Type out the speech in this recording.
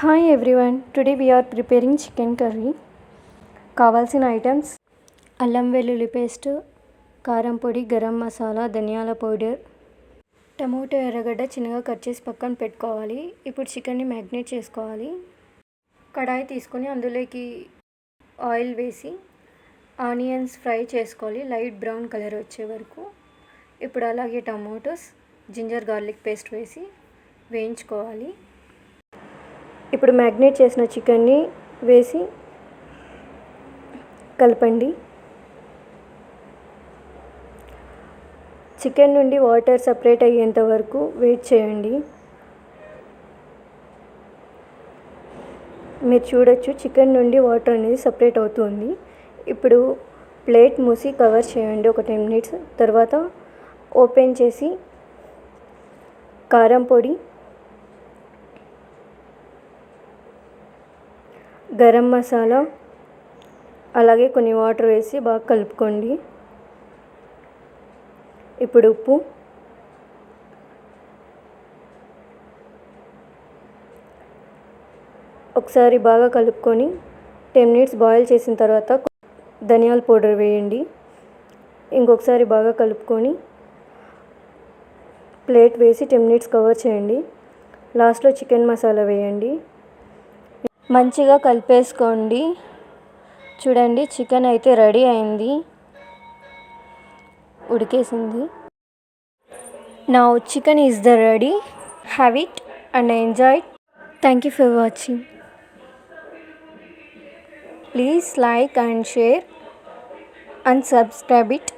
Hi everyone today we are preparing chicken curry కావాల్సిన items అల్లం వెల్లుల్లి పేస్ట్ కారం పొడి గరం మసాలా ధనియాల పౌడర్ టమోటో ఎర్రగడ్డ చిన్నగా కట్ చేసి పక్కన పెట్టుకోవాలి. ఇప్పుడు చికెన్ని మ్యాగ్నేట్ చేసుకోవాలి. కడాయి తీసుకొని అందులోకి ఆయిల్ వేసి ఆనియన్స్ ఫ్రై చేసుకోవాలి. లైట్ బ్రౌన్ కలర్ వచ్చే వరకు. ఇప్పుడు అలాగే టమోటోస్ జింజర్ గార్లిక్ పేస్ట్ వేసి వేయించుకోవాలి. ఇప్పుడు మ్యాగ్నేట్ చేసిన చికెన్ని వేసి కలపండి. చికెన్ నుండి వాటర్ సపరేట్ అయ్యేంత వరకు వెయిట్ చేయండి. మీరు చూడొచ్చు చికెన్ నుండి వాటర్ అనేది సపరేట్ అవుతుంది. ఇప్పుడు ప్లేట్ మూసి కవర్ చేయండి ఒక టెన్ మినిట్స్. తర్వాత ఓపెన్ చేసి కారం పొడి గరం మసాలా అలాగే కొన్ని వాటర్ వేసి బాగా కలుపుకోండి. ఇప్పుడు ఉప్పు. ఒకసారి బాగా కలుపుకొని టెన్ మినిట్స్ బాయిల్ చేసిన తర్వాత ధనియాల పౌడర్ వేయండి. ఇంకొకసారి బాగా కలుపుకొని ప్లేట్ వేసి టెన్ మినిట్స్ కవర్ చేయండి. లాస్ట్లో చికెన్ మసాలా వేయండి. మంచిగా కలిపేసుకోండి. చూడండి చికెన్ అయితే రెడీ అయింది. ఉడికేసింది. నా chicken is the ready have it and enjoy thank you for watching please like and share and subscribe it